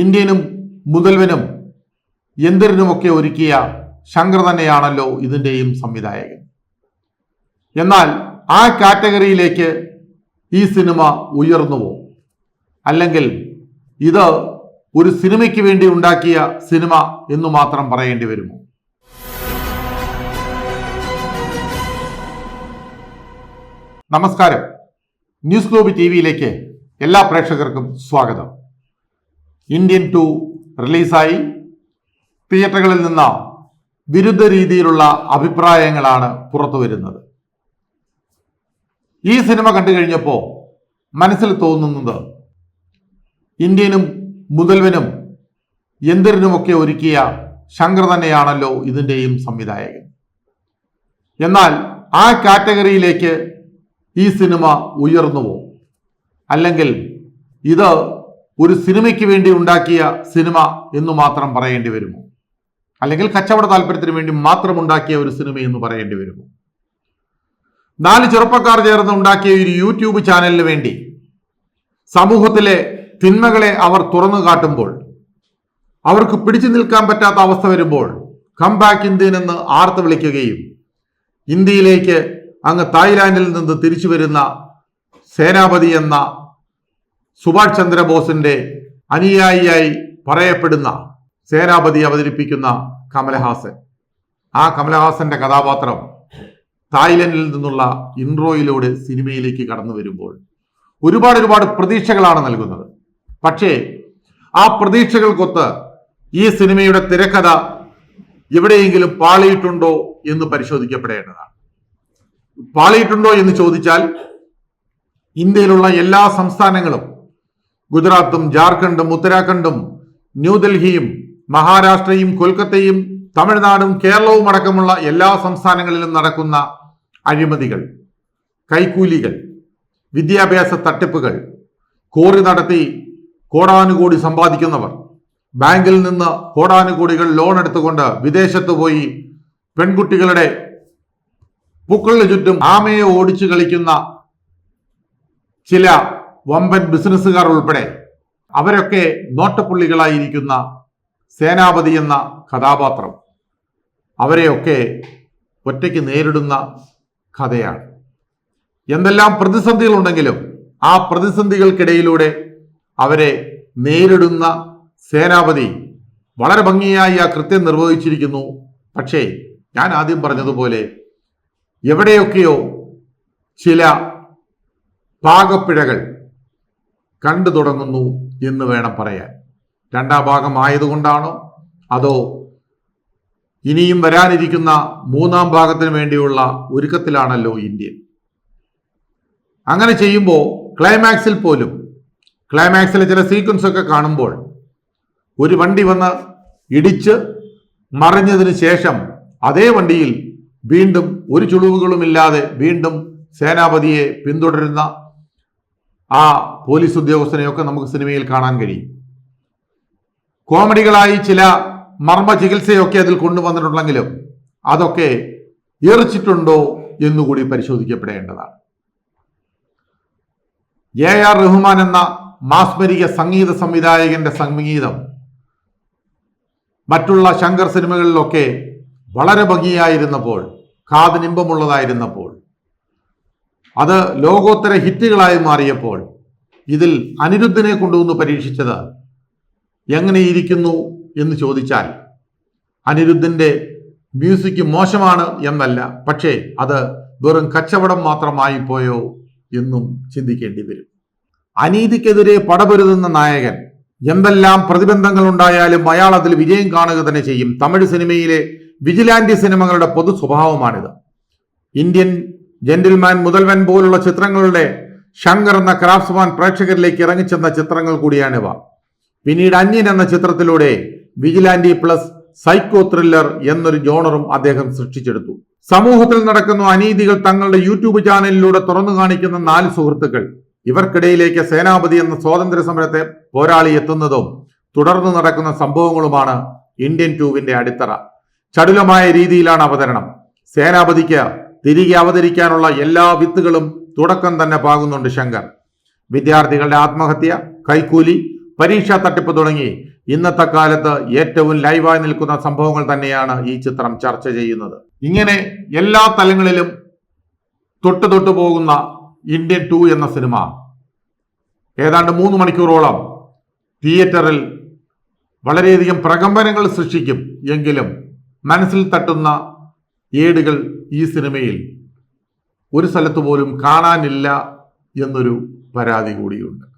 ഇന്ത്യനും മുതൽവനും യന്ത്രനുമൊക്കെ ഒരുക്കിയ ശങ്കർ തന്നെയാണല്ലോ ഇതിന്റെയും സംവിധായകൻ. എന്നാൽ ആ കാറ്റഗറിയിലേക്ക് ഈ സിനിമ ഉയർന്നുവോ അല്ലെങ്കിൽ ഇത് ഒരു സിനിമയ്ക്ക് വേണ്ടി ഉണ്ടാക്കിയ സിനിമ എന്ന് മാത്രം പറയേണ്ടി വരുമോ? നമസ്കാരം. ന്യൂസ് ഗ്ലോബ് ടി വിയിലേക്ക് എല്ലാ പ്രേക്ഷകർക്കും സ്വാഗതം. ഇന്ത്യൻ ടു റിലീസായി തിയേറ്ററുകളിൽ നിന്ന് വിരുദ്ധ രീതിയിലുള്ള അഭിപ്രായങ്ങളാണ് പുറത്തു വരുന്നത്. ഈ സിനിമ കണ്ടു കഴിഞ്ഞപ്പോൾ മനസ്സിൽ തോന്നുന്നത് ഇന്ത്യനും മുതൽവനും യന്ത്രനുമൊക്കെ ഒരുക്കിയ ശങ്കർ തന്നെയാണല്ലോ ഇതിന്റെയും സംവിധായകൻ. എന്നാൽ ആ കാറ്റഗറിയിലേക്ക് ഈ സിനിമ ഉയർന്നുവോ അല്ലെങ്കിൽ ഇത് ഒരു സിനിമയ്ക്ക് വേണ്ടി ഉണ്ടാക്കിയ സിനിമ എന്ന് മാത്രം പറയേണ്ടി വരുമോ? അല്ലെങ്കിൽ കച്ചവട താല്പര്യത്തിന് വേണ്ടി മാത്രം ഉണ്ടാക്കിയ ഒരു സിനിമ എന്ന് പറയേണ്ടി വരുമോ? നാല് ചെറുപ്പക്കാർ ചേർന്ന് ഉണ്ടാക്കിയ ഒരു യൂട്യൂബ് ചാനലിന് വേണ്ടി സമൂഹത്തിലെ തിന്മകളെ അവർ തുറന്നു കാട്ടുമ്പോൾ അവർക്ക് പിടിച്ചു നിൽക്കാൻ പറ്റാത്ത അവസ്ഥ വരുമ്പോൾ കം ബാക്ക് ഇന്ത്യൻ എന്ന് ആർത്ത് വിളിക്കുകയും ഇന്ത്യയിലേക്ക് അങ്ങ് തായ്ലാന്റിൽ നിന്ന് തിരിച്ചു വരുന്ന സേനാപതി എന്ന സുഭാഷ് ചന്ദ്രബോസിന്റെ അനുയായിയായി പറയപ്പെടുന്ന സേനാപതി അവതരിപ്പിക്കുന്ന കമലഹാസൻ. ആ കമലഹാസന്റെ കഥാപാത്രം തായ്ലൻഡിൽ നിന്നുള്ള ഇൻട്രോയിലൂടെ സിനിമയിലേക്ക് കടന്നു വരുമ്പോൾ ഒരുപാട് ഒരുപാട് പ്രതീക്ഷകളാണ് നൽകുന്നത്. പക്ഷേ ആ പ്രതീക്ഷകൾക്കൊത്ത് ഈ സിനിമയുടെ തിരക്കഥ എവിടെയെങ്കിലും പാളിയിട്ടുണ്ടോ എന്ന് പരിശോധിക്കപ്പെടേണ്ടതാണ്. പാളിയിട്ടുണ്ടോ എന്ന് ചോദിച്ചാൽ ഇന്ത്യയിലുള്ള എല്ലാ സംസ്ഥാനങ്ങളും ഗുജറാത്തും ജാർഖണ്ഡും ഉത്തരാഖണ്ഡും ന്യൂഡൽഹിയും മഹാരാഷ്ട്രയും കൊൽക്കത്തയും തമിഴ്നാടും കേരളവും അടക്കമുള്ള എല്ലാ സംസ്ഥാനങ്ങളിലും നടക്കുന്ന അഴിമതികൾ കൈക്കൂലികൾ വിദ്യാഭ്യാസ തട്ടിപ്പുകൾ കോറി നടത്തി കോടാനുകോടി സമ്പാദിക്കുന്നവർ ബാങ്കിൽ നിന്ന് കോടാനുകോടികൾ ലോൺ എടുത്തുകൊണ്ട് വിദേശത്ത് പോയി പെൺകുട്ടികളുടെ പൂക്കളിന് ചുറ്റും ആമയെ ഓടിച്ചു കളിക്കുന്ന ചില വമ്പൻ ബിസിനസ്സുകാർ ഉൾപ്പെടെ അവരൊക്കെ നോട്ടപ്പുള്ളികളായിരിക്കുന്ന സേനാപതി എന്ന കഥാപാത്രം അവരെയൊക്കെ ഒറ്റയ്ക്ക് നേരിടുന്ന കഥയാണ്. എന്തെല്ലാം പ്രതിസന്ധികളുണ്ടെങ്കിലും ആ പ്രതിസന്ധികൾക്കിടയിലൂടെ അവരെ നേരിടുന്ന സേനാപതി വളരെ ഭംഗിയായി ആ കൃത്യം നിർവഹിച്ചിരിക്കുന്നു. പക്ഷേ ഞാൻ ആദ്യം പറഞ്ഞതുപോലെ എവിടെയൊക്കെയോ ചില പാകപ്പിഴകൾ കണ്ടു തുടങ്ങുന്നു എന്ന് വേണം പറയാൻ. രണ്ടാം ഭാഗം ആയതുകൊണ്ടാണോ? അതോ ഇനിയും വരാനിരിക്കുന്ന മൂന്നാം ഭാഗത്തിന് വേണ്ടിയുള്ള ഒരുക്കത്തിലാണല്ലോ ഇന്ത്യൻ? അങ്ങനെ ചെയ്യുമ്പോൾ ക്ലൈമാക്സിൽ പോലും ക്ലൈമാക്സിലെ ചില സീക്വൻസ് ഒക്കെ കാണുമ്പോൾ ഒരു വണ്ടി വന്ന് ഇടിച്ച് മറിഞ്ഞതിന് ശേഷം അതേ വണ്ടിയിൽ വീണ്ടും ഒരു ചുളിവുകളുമില്ലാതെ വീണ്ടും സേനാപതിയെ പിന്തുടരുന്ന ആ പോലീസ് ഉദ്യോഗസ്ഥനെയൊക്കെ നമുക്ക് സിനിമയിൽ കാണാൻ കഴിയും. കോമഡികളായി ചില മർമ്മ ചികിത്സയൊക്കെ അതിൽ കൊണ്ടുവന്നിട്ടുണ്ടെങ്കിലും അതൊക്കെ എറിച്ചിട്ടുണ്ടോ എന്നുകൂടി പരിശോധിക്കപ്പെടേണ്ടതാണ്. എ ആർ റഹ്മാൻ എന്ന മാസ്മരിക സംഗീത സംവിധായകന്റെ സംഗീതം മറ്റുള്ള ശങ്കർ സിനിമകളിലൊക്കെ വളരെ ഭംഗിയായിരുന്നപ്പോൾ കാതിനിമ്പമുള്ളതായിരുന്നപ്പോൾ അത് ലോകോത്തര ഹിറ്റുകളായി മാറിയപ്പോൾ ഇതിൽ അനിരുദ്ധനെ കൊണ്ടുവന്ന് പരീക്ഷിച്ചത് എങ്ങനെയിരിക്കുന്നു എന്ന് ചോദിച്ചാൽ അനിരുദ്ധന്റെ മ്യൂസിക് മോശമാണ് എന്നല്ല പക്ഷേ അത് വെറും കച്ചവടം മാത്രമായി പോയോ എന്നും ചിന്തിക്കേണ്ടി വരും. അനീതിക്കെതിരെ പടപൊരുതുന്ന നായകൻ എന്തെല്ലാം പ്രതിബന്ധങ്ങൾ ഉണ്ടായാലും അയാൾ അതിൽ വിജയം കാണുക തന്നെ ചെയ്യും. തമിഴ് സിനിമയിലെ വിജിലാന്റി സിനിമകളുടെ പൊതു സ്വഭാവമാണിത്. ഇന്ത്യൻ ജെന്റിൽമാൻ മുതൽവൻ പോലുള്ള ചിത്രങ്ങളുടെ ശങ്കർ എന്ന ക്രാഫ്റ്റ്സ്മാൻ പ്രേക്ഷകരിലേക്ക് ഇറങ്ങിച്ചെന്ന ചിത്രങ്ങൾ കൂടിയാണിവ. പിന്നീട് അന്യൻ എന്ന ചിത്രത്തിലൂടെ വിജിലാൻഡി പ്ലസ് സൈക്കോ ത്രില്ലർ എന്നൊരു ജോണറും അദ്ദേഹം സൃഷ്ടിച്ചെടുത്തു. സമൂഹത്തിൽ നടക്കുന്ന അനീതികൾ തങ്ങളുടെ യൂട്യൂബ് ചാനലിലൂടെ തുറന്നു കാണിക്കുന്ന നാല് സുഹൃത്തുക്കൾ. ഇവർക്കിടയിലേക്ക് സേനാപതി എന്ന സ്വാതന്ത്ര്യ സമരത്തെ പോരാളി എത്തുന്നതും തുടർന്ന് നടക്കുന്ന സംഭവങ്ങളുമാണ് ഇന്ത്യൻ ട്യൂബിന്റെ അടിത്തറ. ചടുലമായ രീതിയിലാണ് അവതരണം. സേനാപതിക്ക് തിരികെ അവതരിക്കാനുള്ള എല്ലാ വിത്തുകളും തുടക്കം തന്നെ പാകുന്നുണ്ട് ശങ്കർ. വിദ്യാർത്ഥികളുടെ ആത്മഹത്യ കൈക്കൂലി പരീക്ഷാ തട്ടിപ്പ് തുടങ്ങി ഇന്നത്തെ കാലത്ത് ഏറ്റവും ലൈവായി നിൽക്കുന്ന സംഭവങ്ങൾ തന്നെയാണ് ഈ ചിത്രം ചർച്ച ചെയ്യുന്നത്. ഇങ്ങനെ എല്ലാ തലങ്ങളിലും തൊട്ട് തൊട്ട് പോകുന്ന ഇന്ത്യൻ ടു എന്ന സിനിമ. ഏതാണ്ട് മൂന്ന് മണിക്കൂറോളം തിയേറ്ററിൽ വളരെയധികം പ്രകമ്പനങ്ങൾ സൃഷ്ടിക്കും എങ്കിലും മനസ്സിൽ തട്ടുന്ന ഏടുകൾ ഈ സിനിമയിൽ ഒരു സ്ഥലത്ത് പോലും കാണാനില്ല എന്നൊരു പരാതി കൂടിയുണ്ട്.